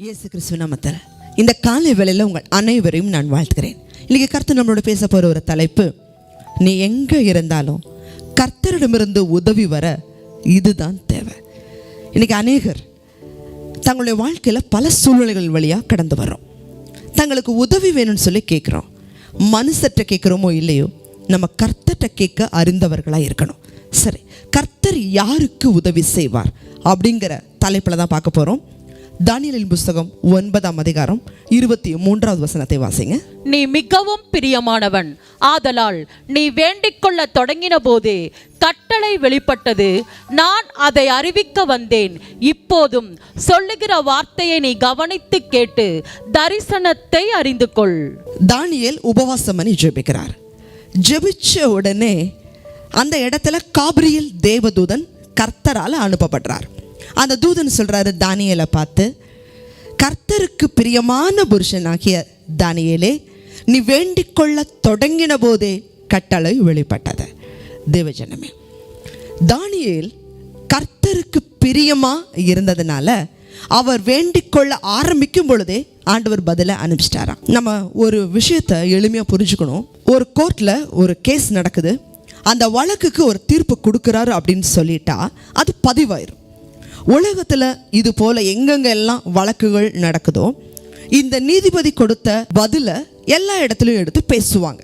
இயேசு கிறிஸ்துவ நாமத்தில் இந்த காலை வேளையில் உங்கள் அனைவரையும் நான் வாழ்த்துகிறேன். இன்றைக்கி கர்த்தர் நம்மளோட பேச போகிற ஒரு தலைப்பு நீ எங்கே இருந்தாலும் கர்த்தரிடமிருந்து உதவி வர இதுதான் தேவை. இன்றைக்கி அநேகர் தங்களுடைய வாழ்க்கையில் பல சூழ்நிலைகள் வழியாக கடந்து வர்றோம். தங்களுக்கு உதவி வேணும்னு சொல்லி கேட்குறோம். மனுஷற்ற கேட்குறோமோ இல்லையோ நம்ம கர்த்தர்கிட்ட கேட்க அறிந்தவர்களாக இருக்கணும். சரி கர்த்தர் யாருக்கு உதவி செய்வார் அப்படிங்கிற தலைப்பில் தான் பார்க்க போகிறோம் தானியலின் புஸ்தகம் ஒன்பதாம் அதிகாரம் இருபத்தி மூன்றாவது வசனத்தை வாசிங்க. நீ மிகவும் பிரியமானவன். ஆதலால் நீ வேண்டிக் கொள்ள தொடங்கின போதே கட்டளை வெளிப்பட்டது. நான் அதை அறிவிக்க வந்தேன். இப்போதும் சொல்லுகிற வார்த்தையை நீ கவனித்து கேட்டு தரிசனத்தை அறிந்து கொள் தானியேல் உபவாசம் பண்ணி ஜெபிக்கிறார். ஜெபிச்ச உடனே அந்த இடத்துல காபிரியல் தேவதூதன் கர்த்தரால் அனுப்பப்படுறார். அந்த தூதன் சொல்கிறாரு தானியலை பார்த்து கர்த்தருக்கு பிரியமான புருஷனாகிய தானியலே நீ வேண்டிக் கொள்ள தொடங்கின போதே கட்டளை வெளிப்பட்டது. தேவஜனமே தானியேல் கர்த்தருக்கு பிரியமாக இருந்ததுனால அவர் வேண்டிக் கொள்ள ஆரம்பிக்கும் பொழுதே ஆண்டவர் பதிலை அனுப்பிச்சிட்டாராம். நம்ம ஒரு விஷயத்தை எளிமையாக புரிஞ்சுக்கணும். ஒரு கோர்ட்டில் ஒரு கேஸ் நடக்குது. அந்த வழக்குக்கு ஒரு தீர்ப்பு கொடுக்குறாரு அப்படின்னு சொல்லிட்டா அது பதிவாயிரும். உலகத்தில் இது போல எங்கெங்க எல்லாம் வழக்குகள் நடக்குதோ இந்த நீதிபதி கொடுத்த பதிலை எல்லா இடத்துலையும் எடுத்து பேசுவாங்க.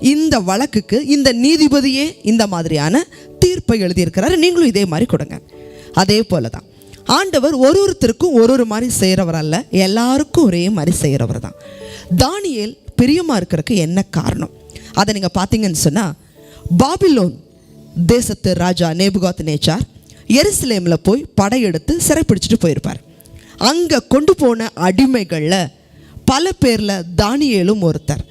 இந்த வழக்குக்கு இந்த நீதிபதியே இந்த மாதிரியான தீர்ப்பை எழுதியிருக்கிறாரு. நீங்களும் இதே மாதிரி கொடுங்க. அதே போல தான் ஆண்டவர் ஒரு ஒருத்தருக்கும் ஒரு ஒரு மாதிரி செய்கிறவர் அல்ல. எல்லாருக்கும் ஒரே மாதிரி செய்கிறவர் தான். தானியேல் பிரியமாக இருக்கிறதுக்கு என்ன காரணம்? அதை நீங்கள் பார்த்தீங்கன்னு சொன்னால் பாபிலோன் தேசத்து ராஜா நேபுகாத் நேச்சார் எருசலேமில் போய் படையெடுத்து சிறைப்பிடிச்சிட்டு போயிருப்பார். அங்கே கொண்டு போன அடிமைகளில் பல பேரில் தானியலும் ஒருத்தர்.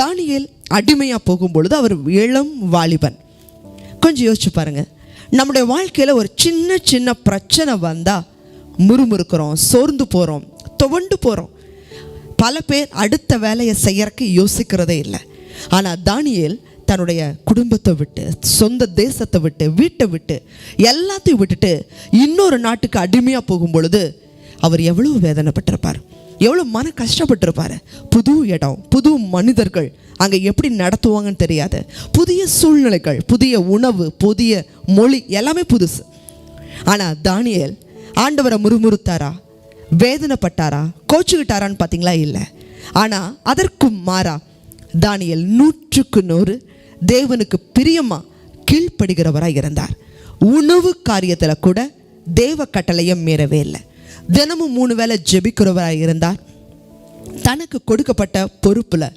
தானியல் அடிமையாக போகும்பொழுது அவர் இளம் வாலிபன். கொஞ்சம் யோசிச்சு பாருங்க. நம்முடைய வாழ்க்கையில் ஒரு சின்ன சின்ன பிரச்சனை வந்தால் முறுமுறுக்கிறோம் சோர்ந்து போகிறோம் துவண்டு போகிறோம் பல பேர் அடுத்த வேலையை செய்யறக்கு யோசிக்கிறதே இல்லை. ஆனால் தானியேல் தன்னுடைய குடும்பத்தை விட்டு சொந்த தேசத்தை விட்டு வீட்டை விட்டு எல்லாத்தையும் விட்டுட்டு இன்னொரு நாட்டுக்கு அடிமையாக போகும் பொழுது அவர் எவ்வளோ வேதனைப்பட்டிருப்பார். எவ்வளோ மன கஷ்டப்பட்டிருப்பாரு. புது இடம் புது மனிதர்கள் அங்கே எப்படி நடத்துவாங்கன்னு தெரியாது. புதிய சூழ்நிலைகள் புதிய உணவு புதிய மொழி எல்லாமே புதுசு. ஆனால் தானியல் ஆண்டவரை முறுமுறுத்தாரா? வேதனைப்பட்டாரா? கோச்சுக்கிட்டாரான்னு பார்த்தீங்களா? இல்லை. ஆனால் அதற்கும் மாறா தானியல் நூற்றுக்கு நூறு தேவனுக்கு பிரியமாக கீழ்ப்படுகிறவராக இருந்தார். உணவு காரியத்தில் கூட தேவ கட்டளையை மீறவே இல்லை. தினமும் மூணு வேளை ஜெபிக்கிறவராக இருந்தார். தனக்கு கொடுக்கப்பட்ட பொறுப்பில்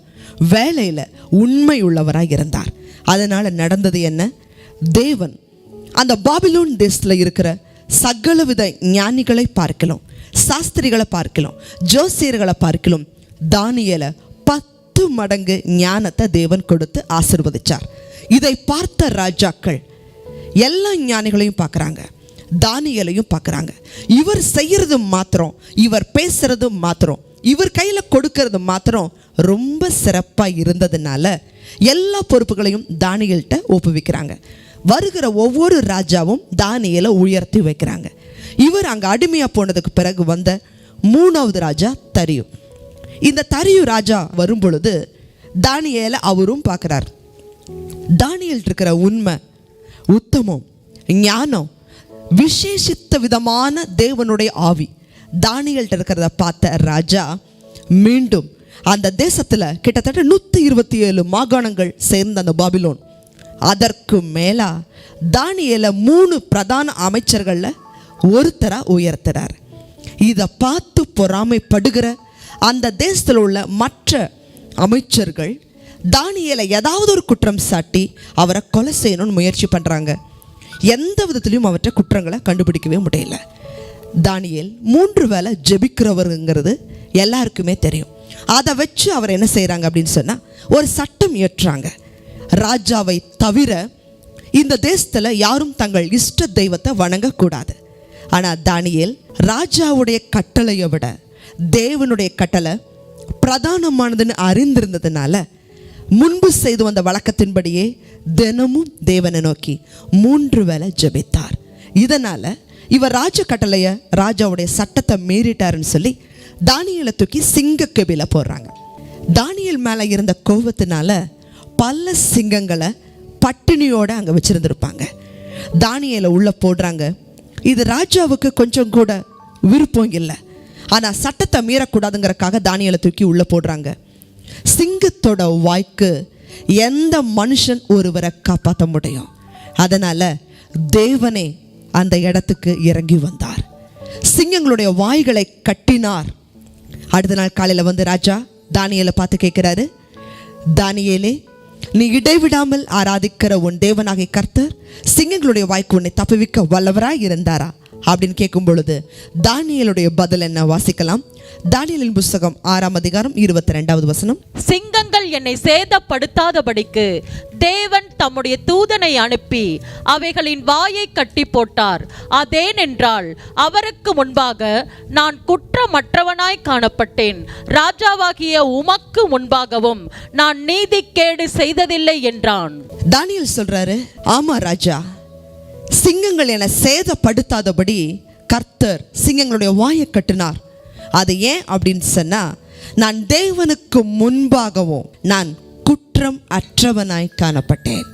வேலையில் உண்மை உள்ளவராக இருந்தார். அதனால் நடந்தது என்ன? தேவன் அந்த பாபிலோன் தேசத்தில் இருக்கிற சகலவித ஞானிகளை பார்க்கலாம் சாஸ்திரிகளை பார்க்கலாம் ஜோசியர்களை பார்க்கலாம் தானியலை பத்து மடங்கு ஞானத்தை தேவன் கொடுத்து ஆசிர்வதிச்சார். இதை பார்த்த ராஜாக்கள் எல்லா ஞானிகளையும் பார்க்குறாங்க. தானியலையும் பார்க்குறாங்க. இவர் செய்கிறது மாத்திரம் இவர் பேசுறது மாத்திரம் இவர் கையில் கொடுக்கறது மாத்திரம் ரொம்ப சிறப்பாக இருந்ததுனால எல்லா பொறுப்புகளையும் தானியல்கிட்ட ஒப்புவிக்கிறாங்க. வருகிற ஒவ்வொரு ராஜாவும் தானியலை உயர்த்தி வைக்கிறாங்க. இவர் அங்கே அடிமையாக போனதுக்கு பிறகு வந்த மூணாவது ராஜா தரியும் இந்த தரியு ராஜா வரும் பொழுது தானியலை அவரும் பார்க்குறார். தானியல் இருக்கிற உண்மை உத்தமம் ஞானம் விசேஷித்த விதமான தேவனுடைய ஆவி. தானியல்கிட்ட இருக்கிறத பார்த்த ராஜா மீண்டும் அந்த தேசத்தில் கிட்டத்தட்ட நூற்றி இருபத்தி ஏழு மாகாணங்கள் சேர்ந்த அந்த பாபிலோன். அதற்கு மேலா தானியலை மூணு பிரதான அமைச்சர்களில் ஒருத்தராக உயர்த்துறார். இதை பார்த்து பொறாமைப்படுகிற அந்த தேசத்தில் உள்ள மற்ற அமைச்சர்கள் தானியலை ஏதாவது ஒரு குற்றம் சாட்டி அவரை கொலை செய்யணும்னு முயற்சி பண்ணுறாங்க எந்த விதத்துலையும் அவற்றை குற்றங்களை கண்டுபிடிக்கவே முடியல. தானியல் மூன்று வேளை ஜெபிக்கிறவருங்கிறது எல்லாருக்குமே தெரியும். அதை வச்சு அவர் என்ன செய்கிறாங்க அப்படின்னு சொன்னால் ஒரு சட்டம் இயற்றுறாங்க ராஜாவை தவிர இந்த தேசத்தில் யாரும் தங்கள் இஷ்ட தெய்வத்தை வணங்கக்கூடாது. ஆனால் தானியல் ராஜாவுடைய கட்டளையை விட தேவனுடைய கட்டளை பிரதானமானதுன்னு அறிந்திருந்ததுனால முன்பு செய்து வந்த வழக்கத்தின்படியே தினமும் தேவனை நோக்கி மூன்று வேளை ஜெபித்தார். இதனால் இவர் ராஜ கட்டளையை ராஜாவுடைய சட்டத்தை மீறிட்டாருன்னு சொல்லி தானியலை தூக்கி சிங்க கபில போடுறாங்க. தானியல் மேலே இருந்த கோபத்தினால பல சிங்கங்களை பட்டினியோடு அங்கே வச்சுருந்துருப்பாங்க. தானியலை உள்ளே போடுறாங்க. இது ராஜாவுக்கு கொஞ்சம் கூட விருப்பம் இல்லை. ஆனால் சட்டத்தை மீறக்கூடாதுங்கிறக்காக தானியலை தூக்கி உள்ளே போடுறாங்க. சிங்கத்தோட வாய்க்கு எந்த மனுஷன் ஒருவரை காப்பாற்ற முடியும்? அதனால் தேவனே அந்த இடத்துக்கு இறங்கி வந்தார். சிங்கங்களுடைய வாய்களை கட்டினார். அடுத்த நாள் காலையில் வந்து ராஜா தானியலை பார்த்து கேட்குறாரு தானியலே நீ இடைவிடாமல் ஆராதிக்கிற உன் தேவனாகிய கர்த்தர் சிங்கங்களுடைய வாய்க்கு உன்னை தப்புவிக்க வல்லவராய் இருந்தாரா? அப்படின்னு கேட்கும் பொழுது தானியேலுடைய பதில் என்ன? வாசிக்கலாம். தானியேலின் புஸ்தகம் ஆறாம் அதிகாரம் இருபத்தி ரெண்டாவது வசனம். சிங்கங்கள் என்னை சேதப்படுத்தாதபடிக்கு தேவன் தம்முடைய தூதனை அனுப்பி அவைகளின் வாயை கட்டி போட்டார். அதேனென்றால் அவருக்கு முன்பாக நான் குற்றமற்றவனாய் காணப்பட்டேன். ராஜாவாகிய உமக்கு முன்பாகவும் நான் நீதிக்கேடு செய்ததில்லை என்றான். தானியேல் சொல்றாரு ஆமா ராஜா. சிங்கங்கள் என சேதப்படுத்தாதபடி கர்த்தர் சிங்கங்களுடைய வாயை கட்டினார். அது ஏன் அப்படின்னு சொன்னால் நான் தேவனுக்கு முன்பாகவும் நான் குற்றம் அற்றவனாய் காணப்பட்டேன்.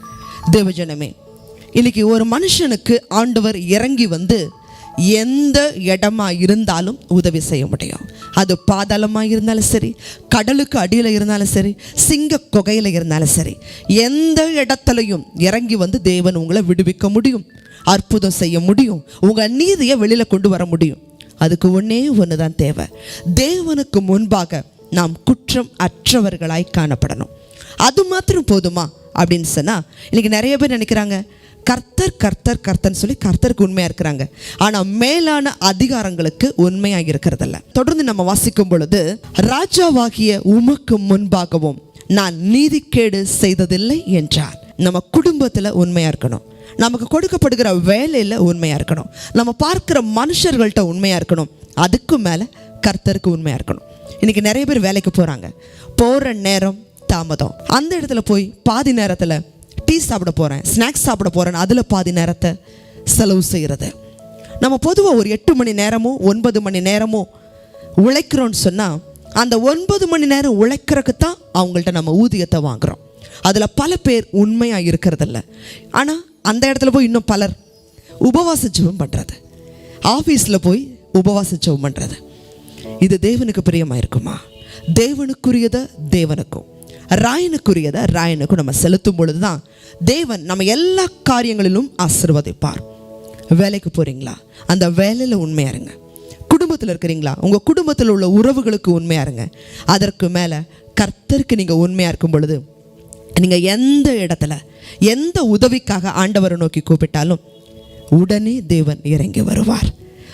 தேவஜனமே இன்னைக்கு ஒரு மனுஷனுக்கு ஆண்டவர் இறங்கி வந்து எந்த இடமா இருந்தாலும் உதவி செய்ய முடியும். அது பாதாளமாக இருந்தாலும் சரி கடலுக்கு அடியில் இருந்தாலும் சரி சிங்க குகையில் இருந்தாலும் சரி எந்த இடத்துலையும் இறங்கி வந்து தேவன் உங்களை விடுவிக்க முடியும் அற்புதம் செய்ய முடியும் உங்கள் நீதியை வெளியில் கொண்டு வர முடியும். அதுக்கு ஒன்றே ஒன்று தான் தேவை. தேவனுக்கு முன்பாக நாம் குற்றம் அற்றவர்களாய் காணப்படணும். அது மாத்திரம் போதுமா? அப்படின்னு சொன்னால் இன்றைக்கி நிறைய பேர் நினைக்கிறாங்க கர்த்தர் கர்த்தர் கர்த்தர்னு சொல்லி கர்த்தருக்கு உண்மையாக இருக்கிறாங்க. ஆனால் மேலான அதிகாரங்களுக்கு உண்மையாக இருக்கிறதில்ல. தொடர்ந்து நம்ம வாசிக்கும் பொழுது ராஜாவாகிய உமக்கு முன்பாகவும் நான் நீதிக்கேடு செய்ததில்லை என்றார். நம்ம குடும்பத்தில் உண்மையாக இருக்கணும். நமக்கு கொடுக்கப்படுகிற வேலையில் உண்மையாக இருக்கணும். நம்ம பார்க்குற மனுஷர்கள்ட்ட உண்மையாக இருக்கணும். அதுக்கு மேலே கர்த்தருக்கு உண்மையாக இருக்கணும். இன்றைக்கி நிறைய பேர் வேலைக்கு போகிறாங்க போகிற நேரம் தாமதம். அந்த இடத்துல போய் பாதி நேரத்தில் டீ சாப்பிட போகிறேன் ஸ்நாக்ஸ் சாப்பிட போகிறேன் அதில் பாதி நேரத்தை செலவு செய்கிறது நம்ம பொதுவாக ஒரு எட்டு மணி நேரமோ ஒன்பது மணி நேரமோ உழைக்கிறோன்னு சொன்னால் அந்த ஒன்பது மணி நேரம் உழைக்கிறதுக்கு தான் அவங்கள்ட்ட நம்ம ஊதியத்தை வாங்குகிறோம் அதில் பல பேர் உண்மையாக இருக்கிறதில்ல. ஆனால் அந்த இடத்துல போய் இன்னும் பலர் உபவாச ஜெபம் பண்ணுறது ஆஃபீஸில் போய் உபவாச ஜெபம் பண்ணுறது இது தேவனுக்கு பிரியமாக இருக்குமா? தேவனுக்குரியதை தேவனுக்கும். ராயனுக்குரியதை? ராயனுக்கு நம்ம செலுத்தும் பொழுது தான் தேவன் நம்ம எல்லா காரியங்களிலும் ஆசிர்வதிப்பார். வேலைக்கு போகிறீங்களா அந்த வேலையில் உண்மையாக இருங்க. குடும்பத்தில் இருக்கிறீங்களா? உங்கள் குடும்பத்தில் உள்ள உறவுகளுக்கு உண்மையாக இருங்க. அதற்கு மேலே கர்த்தருக்கு நீங்கள் உண்மையாக இருக்கும் பொழுது நீங்கள் எந்த இடத்துல எந்த உதவிக்காக ஆண்டவரை நோக்கி கூப்பிட்டாலும் உடனே தேவன் இறங்கி வருவார்.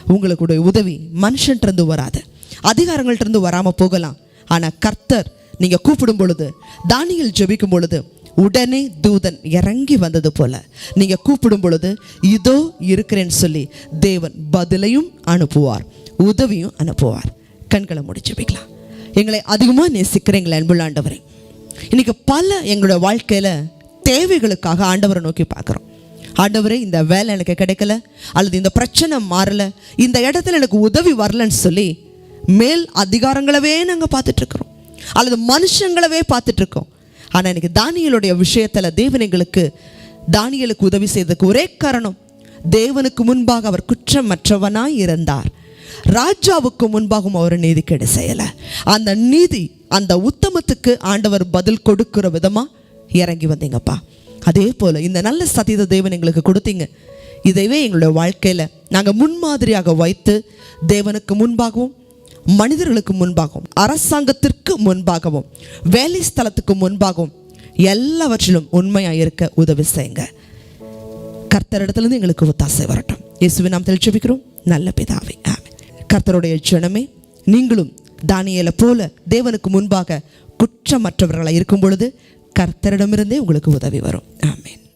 உங்களுடைய உதவி மனுஷன்ட்டு வராது. அதிகாரங்கள்ட்ட வராமல் போகலாம். ஆனால் கர்த்தர் நீங்கள் கூப்பிடும் பொழுது தானியல் ஜெபிக்கும் பொழுது உடனே தூதன் இறங்கி வந்தது போல. நீங்கள் கூப்பிடும் பொழுது இதோ இருக்கிறேன்னு சொல்லி தேவன் பதிலையும் அனுப்புவார் உதவியும் அனுப்புவார். கண்களை முடிச்சு வைக்கலாம் எங்களை அதிகமாக நேசிக்கிறேங்களே அன்புள்ள ஆண்டவரே இன்னைக்கு பல எங்களோட வாழ்க்கையில் தேவைகளுக்காக ஆண்டவரை நோக்கி பார்க்குறோம். ஆண்டவரே இந்த வேலை எனக்கு கிடைக்கல அல்லது இந்த பிரச்சனை மாறல இந்த இடத்துல எனக்கு உதவி வரலன்னு சொல்லி மேல் அதிகாரங்களவே நாங்கள் பார்த்துட்டு இருக்கிறோம். அல்லது மனுஷங்களவே பார்த்துட்டு இருக்கோம் ஆனால் எனக்கு தானியலுடைய விஷயத்தில் தேவன் எங்களுக்கு தானியலுக்கு உதவி செய்ததுக்கு ஒரே காரணம் தேவனுக்கு முன்பாக அவர் குற்றமற்றவனாய் இருந்தார். ராஜாவுக்கு முன்பாகவும் அவர் நீதிக்கேடு செய்யலை. அந்த நீதி அந்த உத்தமத்துக்கு ஆண்டவர் பதில் கொடுக்கிற விதமாக இறங்கி வந்தீங்கப்பா. அதே போல் இந்த நல்ல சதீத தேவன் எங்களுக்கு கொடுத்தீங்க. இதைவே எங்களுடைய வாழ்க்கையில் நாங்கள் முன்மாதிரியாக வைத்து தேவனுக்கு முன்பாகவும் மனிதர்களுக்கு முன்பாகவும் அரசாங்கத்திற்கு முன்பாகவும் வேலை ஸ்தலத்துக்கு முன்பாகவும் எல்லாவற்றிலும் உண்மையாக இருக்க உதவி செய்யுங்க. கர்த்தரிடத்துலேருந்து எங்களுக்கு ஒத்தாசை வரட்டும். இயேசுவை நாம் தெளிச்சுவிக்கிறோம் நல்ல பிதாவை ஆமென். கர்த்தருடைய ஜனமே நீங்களும் தானியலை போல தேவனுக்கு முன்பாக குற்றமற்றவர்களாக இருக்கும் பொழுது கர்த்தரிடமிருந்தே உங்களுக்கு உதவி வரும். ஆமென்.